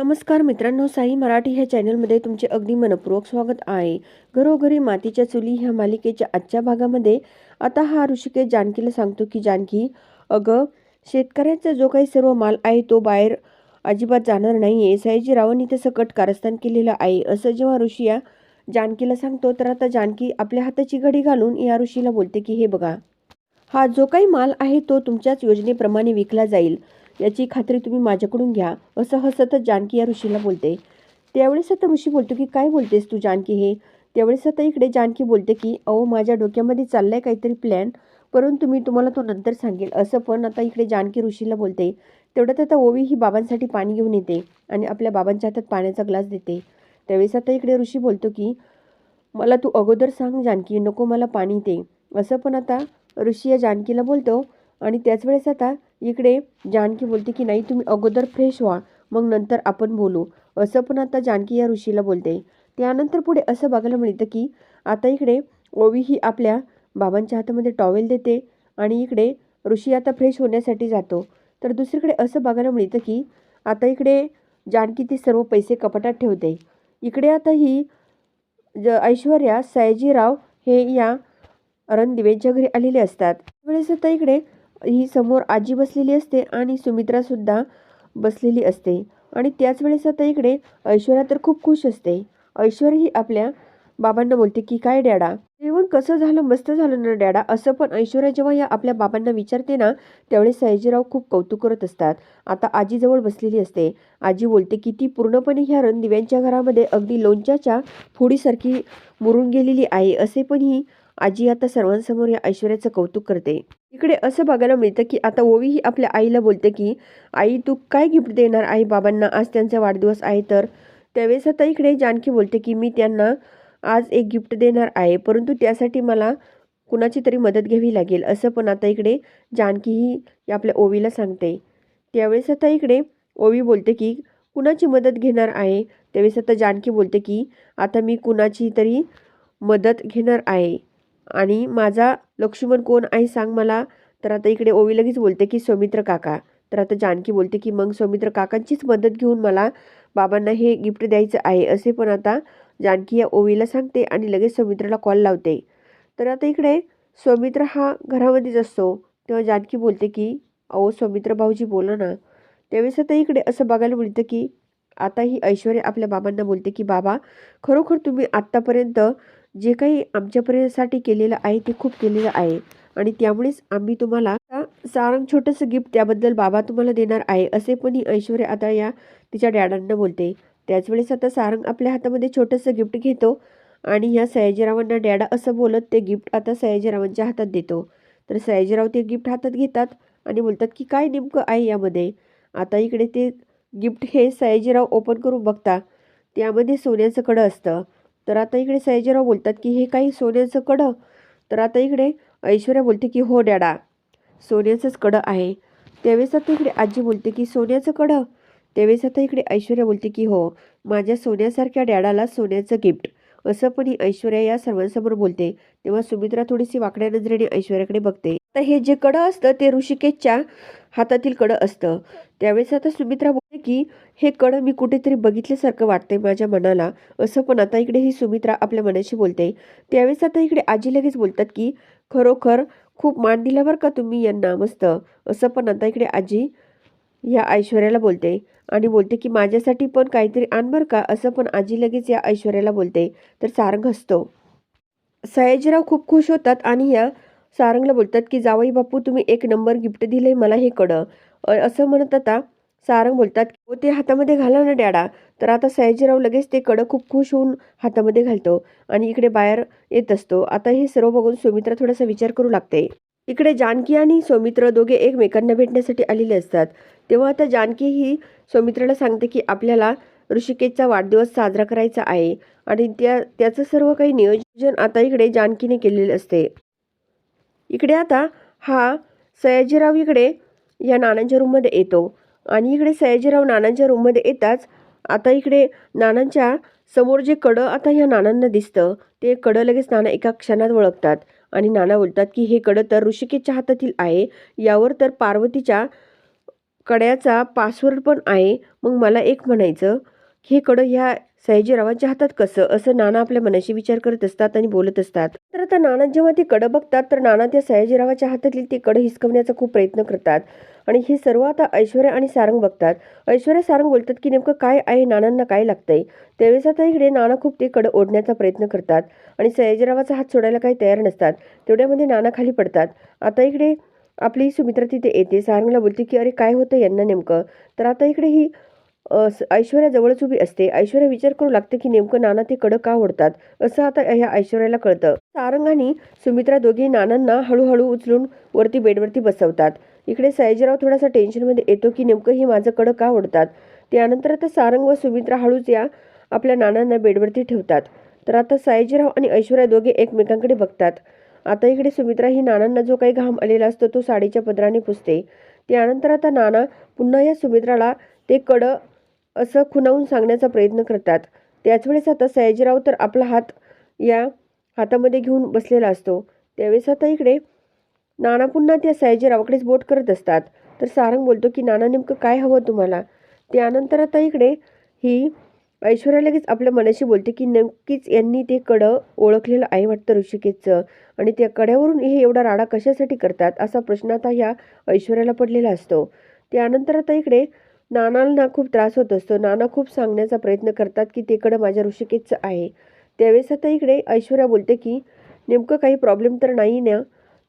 नमस्कार मित्रांनो साई मराठी ह्या चॅनलमध्ये तुमचे अगदी मनपूर्वक स्वागत आहे. घरोघरी मातीच्या चुली ह्या मालिकेच्या आजच्या भागामध्ये आता हा ऋषिकेश जानकीला सांगतो की जानकी अगं शेतकऱ्याचा जो काही सर्व माल आहे तो बाहेर अजिबात जाणार नाही आहे सयाजीरावांनी तसं सकट कारस्थान केलेलं आहे. असं जेव्हा ऋषी या जानकीला सांगतो तर आता जानकी आपल्या हाताची घडी घालून या ऋषीला बोलते की हे बघा हा जो काही माल आहे तो तुमच्याच योजनेप्रमाणे विकला जाईल. याची खात्री तुम्ही माझ्याकडून घ्या असं हसतच जानकी या ऋषीला बोलते. त्यावेळेस आता ऋषी बोलतो की काय बोलतेस तू जानकी हे? त्यावेळेस आता इकडे जानकी बोलते की अहो माझ्या डोक्यामध्ये चाललाय काहीतरी प्लॅन परंतु मी तुम्हाला तो नंतर सांगेल. असं पण आता इकडे जानकी ऋषीला बोलते. तेवढ्यात आता ओवी ही बाबांसाठी पाणी घेऊन येते आणि आपल्या बाबांच्या हातात पाण्याचा ग्लास देते. त्यावेळेस आता इकडे ऋषी बोलतो की मला तू अगोदर सांग जानकी नको मला पाणी दे. असं पण आता ऋषी या जानकीला बोलतो आणि त्याच वेळेस आता इकडे जानकी बोलते की नाही तुम्ही अगोदर फ्रेश व्हा मग नंतर आपण बोलू. असं पण आता जानकी या ऋषीला बोलते. त्यानंतर पुढे असं बघायला मिळतं की आता इकडे ओवी ही आपल्या बाबांच्या हातामध्ये टॉवेल देते आणि इकडे ऋषी आता फ्रेश होण्यासाठी जातो. तर दुसरीकडे असं बघायला मिळतं की आता इकडे जानकी ते सर्व पैसे कपाटात ठेवते. इकडे आता ही ज ऐश्वर्या सयाजीराव हे या रणदिवेच्या घरी आलेले असतात. त्यावेळेस आता इकडे ही समोर आजी बसलेली असते आणि सुमित्रासुद्धा बसलेली असते. आणि त्याच वेळेस आता इकडे ऐश्वर्या तर खूप खुश असते. ऐश्वर्या ही आपल्या बाबांना बोलते की काय डॅडा जेवण कसं झालं मस्त झालं ना डॅडा? असं पण ऐश्वर्या जेव्हा या आपल्या बाबांना विचारते ना त्यावेळेस सयाजीराव खूप कौतुक करत असतात. आता आजीजवळ बसलेली असते. आजी बोलते की ती पूर्णपणे ह्या रणदिव्यांच्या घरामध्ये अगदी लोणच्याच्या फोडीसारखी मुरून गेलेली आहे. असे पण ही आजी आता सर्वांसमोर या ऐश्वर्याचं कौतुक करते. इकडे असं बघायला मिळतं की आता ओवी ही आपल्या आईला बोलते की आई तू काय गिफ्ट देणार आई बाबांना? आज त्यांचा वाढदिवस आहे तर. त्यावेळेस आता इकडे जानकी बोलते की मी त्यांना आज एक गिफ्ट देणार आहे परंतु त्यासाठी मला कुणाची तरी मदत घ्यावी लागेल. असं पण आता इकडे जानकी ही आपल्या ओवीला सांगते. त्यावेळेस आता इकडे ओवी बोलते की कुणाची मदत घेणार आहे? त्यावेळेस आता जानकी बोलते की आता मी कुणाची तरी मदत घेणार आहे. आणि माझा लक्ष्मण कोण आहे सांग मला. तर आता इकडे ओवी लगेच बोलते की सौमित्र काका. तर आता जानकी बोलते की मग सौमित्र काकांचीच मदत घेऊन मला बाबांना हे गिफ्ट द्यायचं आहे असे पण आता जानकी या ओवीला सांगते आणि लगेच सौमित्राला कॉल लावते. तर आता इकडे सौमित्र हा घरामध्येच असतो. तेव्हा जानकी बोलते की अहो सौमित्र भाऊजी बोला ना. त्यावेळेस आता इकडे असं बघायला मिळतं की आता ही ऐश्वर्या आपल्या बाबांना बोलते की बाबा खरोखर तुम्ही आत्तापर्यंत जे काही आमच्यापर्यंतसाठी केलेलं आहे ते खूप केलेलं आहे. आणि त्यामुळेच आम्ही तुम्हाला सारंग छोटंसं गिफ्ट त्याबद्दल बाबा तुम्हाला देणार आहे असे पण ही ऐश्वर्या आता या तिच्या डॅडांना बोलते. त्याच वेळेस आता सारंग आपल्या हातामध्ये छोटंसं गिफ्ट घेतो आणि ह्या सयाजीरावांना डॅडा असं बोलत ते गिफ्ट आता सयाजीरावांच्या हातात देतो. तर सयाजीराव ते गिफ्ट हातात घेतात आणि बोलतात की काय नेमकं आहे यामध्ये? आता इकडे ते गिफ्ट हे सयाजीराव ओपन करून बघता. त्यामध्ये सोन्याचं कडं असतं. तर आता इकडे सयाजीराव बोलतात की हे काही सोन्याचं कडं. तर आता इकडे ऐश्वर्या बोलते की हो डॅडा सोन्याचंच कडं आहे. त्यावेळेस आता इकडे आजी बोलते की सोन्याचं कडं. त्यावेळेस आता इकडे ऐश्वर्या बोलते की हो माझ्या सोन्यासारख्या डॅडाला सोन्याचं गिफ्ट. असं पण ही ऐश्वर्या या सर्वांसमोर बोलते. तेव्हा सुमित्रा थोडीशी वाकड्या नजरेने ऐश्वर्याकडे बघते. आता हे जे कडं असतं ते ऋषिकेशच्या हातातील कडं असतं. त्यावेळेस आता सुमित्रा की हे कडं मी कुठेतरी बघितल्यासारखं वाटतंय माझ्या मनाला. असं पण आता इकडे ही सुमित्रा आपल्या मनाशी बोलते. त्यावेळेस आता इकडे आजी लगेच बोलतात की खरोखर खूप मान दिला बरं का तुम्ही यांना मस्त. असं पण आता इकडे आजी या ऐश्वर्याला बोलते आणि बोलते की माझ्यासाठी पण काहीतरी आण बरं का. असं पण आजी लगेच या ऐश्वर्याला बोलते. तर सारंग हसतो. सयाजीराव खूप खुश होतात आणि या सारंगला बोलतात की जावई बापू तुम्ही एक नंबर गिफ्ट दिले मला हे कडं असं म्हणत आता सारंग बोलतात हो ते हातामध्ये घाला ना डॅडा. तर आता सयाजीराव लगेच ते कडं खूप खुश होऊन हातामध्ये घालतो आणि इकडे बाहेर येत असतो. आता हे सर्व बघून सुमित्रा थोडासा विचार करू लागते. इकडे जानकी आणि सौमित्र दोघे एकमेकांना भेटण्यासाठी आलेले असतात. तेव्हा आता जानकी ही सौमित्राला सांगते की आपल्याला ऋषिकेशचा वाढदिवस साजरा करायचा आहे आणि त्या त्याचं सर्व काही नियोजन आता इकडे जानकीने केलेले असते. इकडे आता हा सयाजीराव इकडे या नानांच्या रूममध्ये येतो. आणि इकडे सयाजीराव नानांच्या रूममध्ये येताच आता इकडे नानांच्या समोर जे कडं आता ह्या नानांना दिसतं ते कडं लगेच नाना एका क्षणात ओळखतात. आणि नाना बोलतात की हे कडं तर ऋषिकेशच्या हातातील आहे. यावर तर पार्वतीच्या कड्याचा पासवर्ड पण आहे. मग मला एक म्हणायचं हे कडं ह्या सयाजीरावांच्या हातात कसं? असं नाना आपल्या मनाशी विचार करत असतात आणि बोलत असतात. तर आता नाना जेव्हा ते कडं बघतात तर नाना त्या सयाजीरावाच्या हातातील ते कडं हिसकवण्याचा खूप प्रयत्न करतात. आणि हे सर्व आता ऐश्वर्या आणि सारंग बघतात. ऐश्वर्या सारंग बोलतात की नेमकं काय आहे नानांना काय लागतंय? त्यावेळेस आता इकडे नाना खूप ते कडं ओढण्याचा प्रयत्न करतात. आणि सयाजीरावाचा हात सोडायला काही तयार नसतात. तेवढ्यामध्ये नाना खाली पडतात. आता इकडे आपली सुमित्रा तिथे येते. सारंगला बोलते की अरे काय होतं यांना नेमकं? तर आता इकडे ही ऐश्वर्याजवळच ऐश्वर्या जवळच उभी असते. ऐश्वर्या विचार करू लागते की नेमकं नाना ते कडं का ओढतात? असं आता ह्या ऐश्वर्याला कळतं. सारंग आणि सुमित्रा दोघी नानांना हळूहळू उचलून वरती बेडवरती बसवतात. इकडे सयाजीराव थोडासा टेन्शनमध्ये येतो की नेमकं ही माझं कडं का ओढतात? त्यानंतर आता सारंग व सुमित्रा हळूच या आपल्या नानांना बेडवरती ठेवतात. तर आता सयाजीराव आणि ऐश्वर्या दोघे एकमेकांकडे बघतात. आता इकडे सुमित्रा ही नानांना जो काही घाम आलेला असतो तो साडीच्या पदराने पुसते. त्यानंतर आता नाना पुन्हा या सुमित्राला ते कडं असं खुणावून सांगण्याचा प्रयत्न करतात. त्याचवेळेस आता सयाजीराव तर आपला हात या हातामध्ये घेऊन बसलेला असतो. त्यावेळेस आता इकडे नाना पुन्हा त्या सयाजीरावाकडेच बोट करत असतात. तर सारंग बोलतो की नाना नेमकं काय हवं तुम्हाला? त्यानंतर आता इकडे ही ऐश्वर्या लगेच आपल्या मनाशी बोलते की नक्कीच यांनी ते कडं ओळखलेलं आहे वाटतं ऋषिकेशचं आणि त्या कड्यावरून हे एवढा राडा कशासाठी करतात? असा प्रश्न आता ह्या ऐश्वर्याला पडलेला असतो. त्यानंतर आता इकडे नानांना खूप त्रास होत असतो. नाना खूप सांगण्याचा प्रयत्न करतात की तिकडं माझ्या ऋषिकेशचं आहे. त्यावेळेस आता इकडे ऐश्वर्या बोलते की नेमकं काही प्रॉब्लेम तर नाही ना?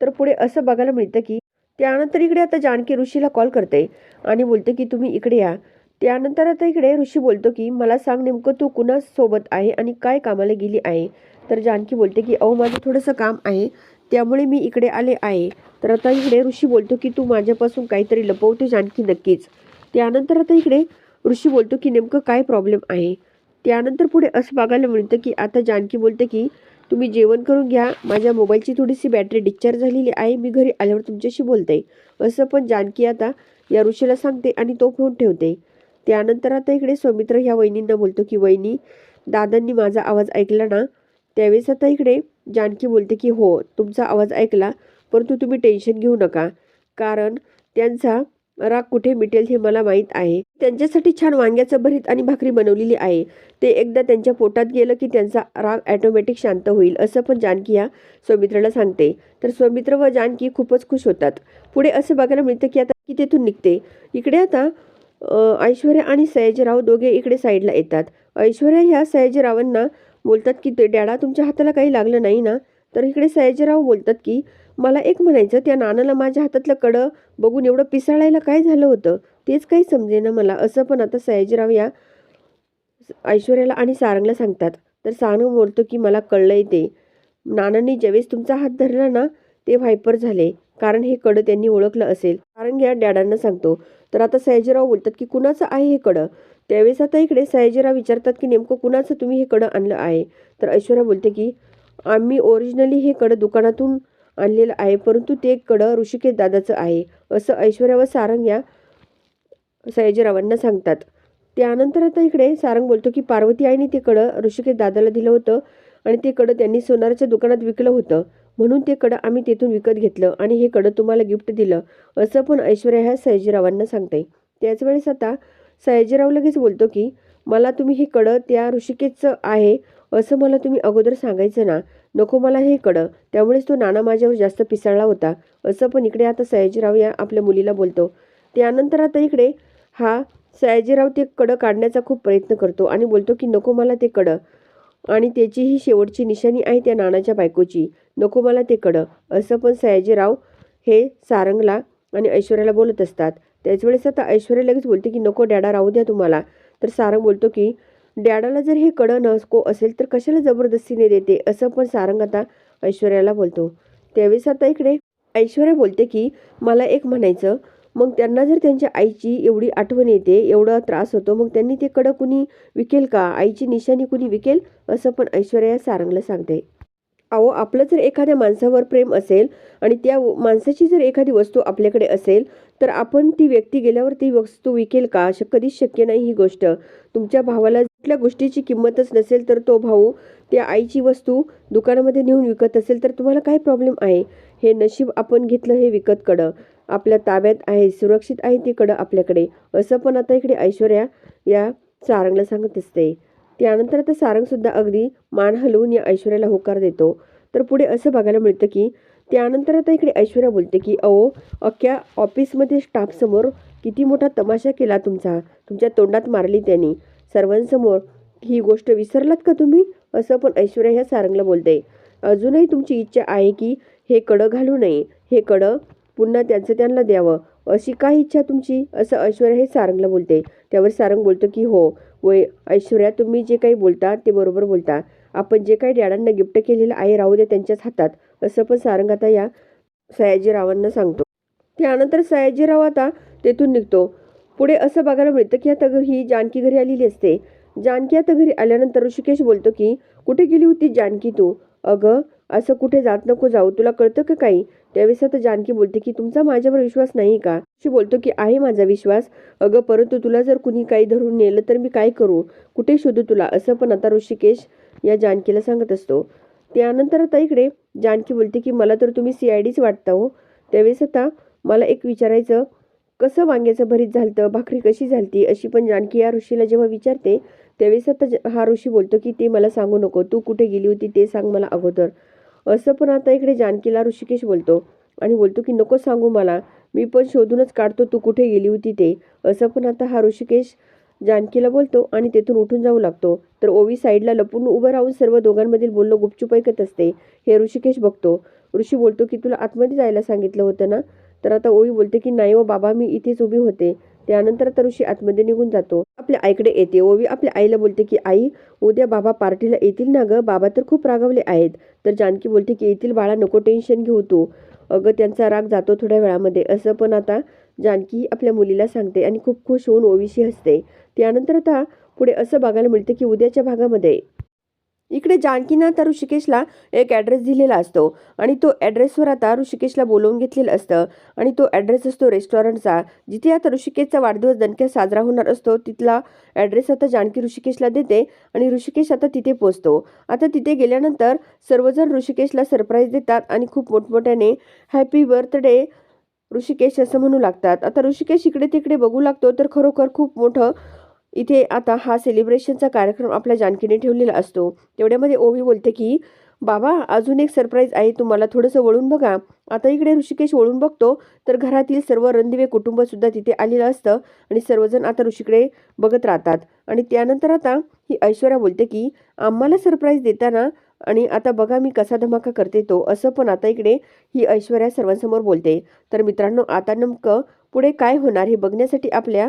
तर पुढे असं बघायला मिळतं की त्यानंतर इकडे आता जानकी ऋषीला कॉल करते आणि बोलते की तुम्ही इकडे या. त्यानंतर आता इकडे ऋषी बोलतो की मला सांग नेमकं तू कुणासोबत आहे आणि काय कामाला गेली आहे? तर जानकी बोलते की अहो माझं थोडंसं काम आहे. त्यामुळे मी इकडे आले आहे. तर आता इकडे ऋषी बोलतो की तू माझ्यापासून काहीतरी लपवते जानकी नक्कीच. त्यानंतर आता इकडे ऋषी बोलतो की नेमकं काय प्रॉब्लेम आहे? त्यानंतर पुढे असं बघायला मिळतं की आता जानकी बोलते की तुम्ही जेवण करून घ्या. माझ्या मोबाईलची थोडीशी बॅटरी डिस्चार्ज झालेली आहे. मी घरी आल्यावर तुमच्याशी बोलते. असं पण जानकी आता या ऋषीला सांगते आणि तो फोन ठेवते. त्यानंतर आता इकडे सौमित्र ह्या वहिनींना बोलतो की वहिनी दादांनी माझा आवाज ऐकला ना? त्यावेळेस आता इकडे जानकी बोलते की हो तुमचा आवाज ऐकला परंतु तुम्ही टेन्शन घेऊ नका. कारण त्यांचा राग कुठे मिटेल हे मला माहीत आहे. त्यांच्यासाठी छान वांग्याचं भरीत आणि भाकरी बनवलेली आहे. ते एकदा त्यांच्या पोटात गेलं की त्यांचा राग ॲटोमॅटिक शांत होईल असं पण जानकी या सौमित्राला सांगते. तर सौमित्र व जानकी खूपच खुश होतात. पुढे असं बघायला मिळतं की आता की तेथून निघते. इकडे आता ऐश्वर्या आणि सयाजीराव दोघे इकडे साईडला येतात. ऐश्वर्या ह्या सयाजीरावांना बोलतात की ते डॅडा तुमच्या हाताला काही लागलं नाही ना? तर इकडे सयाजीराव बोलतात की मला एक म्हणायचं त्या नानाला माझ्या हातातलं कडं बघून एवढं पिसाळायला काय झालं होतं? तेच काही समजेना मला असं पण आता सयाजीराव या ऐश्वर्याला आणि सारंगला सांगतात. तर सारंग बोलतो की मला कळलंय ते. नानांनी ज्यावेळेस तुमचा हात धरला ना ते व्हायपर झाले कारण हे कडं त्यांनी ओळखलं असेल. सारंग या डॅडांना सांगतो. तर आता सयाजीराव बोलतात की कुणाचं आहे हे कडं? त्यावेळेस आता इकडे सयाजीराव विचारतात की नेमकं कुणाचं तुम्ही हे कडं आणलं आहे? तर ऐश्वर्या बोलते की आम्ही ओरिजिनली हे कडं दुकानातून आणलेलं आहे परंतु ते कडं ऋषिकेश दादाचं आहे असं ऐश्वर्या व सारंग या सयाजीरावांना सांगतात. त्यानंतर आता इकडे सारंग बोलतो की पार्वती आईने ते कडं ऋषिकेश दादाला दिलं होतं आणि ते कडं त्यांनी सोनाराच्या दुकानात विकलं होतं. म्हणून ते कडं आम्ही तेथून विकत घेतलं आणि हे कडं तुम्हाला गिफ्ट दिलं असं पण ऐश्वर्या ह्या सयाजीरावांना सांगते त्याच वेळेस आता सयाजीराव लगेच बोलतो की मला तुम्ही हे कडं त्या ऋषिकेशचं आहे असं मला तुम्ही अगोदर सांगायचं ना नको मला हे कडं त्यामुळेच तो नाना माझ्यावर जास्त पिसाळला होता. असं पण इकडे आता सयाजीराव या आपल्या मुलीला बोलतो. त्यानंतर आता इकडे. हा सयाजीराव ते कडं काढण्याचा खूप प्रयत्न करतो आणि बोलतो की नको मला ते कडं. आणि त्याची ही शेवटची निशाणी आहे त्या नानाच्या बायकोची. नको मला ते कडं. असं पण सयाजीराव हे सारंगला आणि ऐश्वर्याला बोलत असतात. त्याच वेळेस आता ऐश्वर्या लगेच बोलते की नको डॅडा राहू द्या तुम्हाला. तर सारंग बोलतो की डॅडाला जर हे कडं नको असेल तर कशाला जबरदस्तीने देते असं पण सारंग आता ऐश्वर्याला बोलतो. त्यावेळेस आता इकडे ऐश्वर्या बोलते की मला एक म्हणायचं मग त्यांना जर त्यांच्या आईची एवढी आठवण येते एवढा त्रास होतो मग त्यांनी ते कडं कुणी विकेल का? आईची निशाणी कुणी विकेल? असं पण ऐश्वर्या सारंगला सांगते. अहो आपलं जर एखाद्या माणसावर प्रेम असेल आणि त्या माणसाची जर एखादी वस्तू आपल्याकडे असेल तर आपण ती व्यक्ती गेल्यावर ती वस्तू विकेल का? कधीच शक्य नाही ही गोष्ट. तुमच्या भावाला कुठल्या गोष्टीची किंमतच नसेल तर तो भाऊ त्या आईची वस्तू दुकानामध्ये नेऊन विकत असेल तर तुम्हाला काय प्रॉब्लेम आहे? हे नशीब आपण घेतलं हे विकत कडं आपल्या ताब्यात आहे सुरक्षित आहे ते कडं आपल्याकडे. असं पण आता इकडे ऐश्वर्या या सारंगला सांगत असते. त्यानंतर आता सारंगसुद्धा अगदी मान हलवून या ऐश्वर्याला होकार देतो. तर पुढे असं बघायला मिळतं की त्यानंतर आता इकडे ऐश्वर्या बोलते की अहो अख्ख्या ऑफिसमध्ये स्टाफसमोर किती मोठा तमाशा केला तुमचा. तुमच्या तोंडात मारली त्यांनी. सर्वांसमोर ही गोष्ट विसरलात का तुम्ही? असं पण ऐश्वर्या ह्या सारंगला बोलते. अजूनही तुमची इच्छा आहे की हे कडं घालू नये. हे कडं पुन्हा त्यांचं त्यांना द्यावं. अशी काय इच्छा तुमची? असं ऐश्वर्या हे सारंगला बोलते. त्यावर सारंग बोलतो की हो. वय ऐश्वर्या तुम्ही जे काही बोलता ते बरोबर बोलता. आपण जे काही डॅडांना गिफ्ट केलेलं आहे राहू दे त्यांच्याच हातात. असं पण सारंग आता या सयाजीरावांना सांगतो. त्यानंतर सयाजीराव आता तेथून निघतो. पुढे असं बघायला मिळतं की आता घरी ही जानकी घरी आलेली असते. जानकी आता घरी आल्यानंतर ऋषिकेश बोलतो की कुठे गेली होती जानकी तू? अगं असं कुठे जात नको जाऊ. तुला कळतं का काही? त्यावेळेस आता जानकी बोलते की तुमचा माझ्यावर विश्वास नाही का? ऋषी बोलतो की आहे माझा विश्वास. अगं परंतु तुला जर कुणी काही धरून नेलं तर मी काय करू? कुठे शोधू तुला? असं पण आता ऋषिकेश या जानकीला सांगत असतो. त्यानंतर आता इकडे जानकी बोलते की मला तर तुम्ही सी आय डीच वाटता हो. त्यावेळेस आता मला एक विचारायचं कसं वांग्याचं भरीत झालतं भाकरी कशी झालती अशी पण जानकी या ऋषीला जेव्हा विचारते त्यावेळेस आता ज- हा ऋषी बोलतो की ते मला सांगू नको तू कुठे गेली होती ते सांग मला अगोदर. असं पण आता इकडे जानकीला ऋषिकेश बोलतो आणि बोलतो की नको सांगू मला मी पण शोधूनच काढतो तू कुठे गेली होती ते. असं पण आता हा ऋषिकेश जानकीला बोलतो आणि तेथून उठून जाऊ लागतो. तर ओवी साईडला लपून उभं राहून सर्व दोघांमधील बोलणं गुपचूप ऐकत असते. हे ऋषिकेश बघतो. ऋषी बोलतो की तुला आतमध्ये जायला सांगितलं होतं ना? तर आता ओवी बोलते की नाही ओ बाबा मी इथेच उभी होते. त्यानंतर आता ऋषी आतमध्ये निघून जातो. आपल्या आईकडे येते. ओवी आपल्या आईला बोलते की आई उद्या बाबा पार्टीला येतील ना ग? बाबा तर खूप रागवले आहेत. तर जानकी बोलते की येतील बाळा नको टेन्शन घेऊ तू. अगं त्यांचा राग जातो थोड्या वेळामध्ये. असं पण आता जानकी आपल्या मुलीला सांगते आणि खूप खुश होऊन ओवीशी हसते. त्यानंतर आता पुढे असं बघायला मिळतं की उद्याच्या भागामध्ये इकडे जानकीनाथ ऋषिकेशला एक ॲड्रेस दिलेला असतो. आणि तो ॲड्रेसवर आता ऋषिकेशला बोलवून घेतलेलं असतं. आणि तो ॲड्रेस असतो रेस्टॉरंटचा जिथे आता ऋषिकेशचा वाढदिवस दणक्यात साजरा होणार असतो तिथला ॲड्रेस आता जानकी ऋषिकेशला देते आणि ऋषिकेश आता तिथे पोचतो आता तिथे गेल्यानंतर सर्वजण ऋषिकेशला सरप्राईज देतात आणि खूप मोठमोठ्याने हॅपी बर्थडे ऋषिकेश असं म्हणू लागतात. आता ऋषिकेश इकडे तिकडे बघू लागतो तर खरोखर खूप मोठं इथे आता हा सेलिब्रेशनचा कार्यक्रम आपल्या जानकीने ठेवलेला असतो. तेवढ्यामध्ये ओवी बोलते की बाबा अजून एक सरप्राईज आहे. तुम्हाला थोडंसं वळून बघा. आता इकडे ऋषिकेश वळून बघतो. तर घरातील सर्व रणदिवे कुटुंबसुद्धा तिथे आलेलं असतं आणि सर्वजण आता ऋषीकडे बघत राहतात. आणि त्यानंतर आता ही ऐश्वर्या बोलते की आम्हाला सरप्राईज देताना आणि आता बघा मी कसा धमाका करते तो. असं पण आता इकडे ही ऐश्वर्या सर्वांसमोर बोलते. तर मित्रांनो आता नेमकं पुढे काय होणार हे बघण्यासाठी आपल्या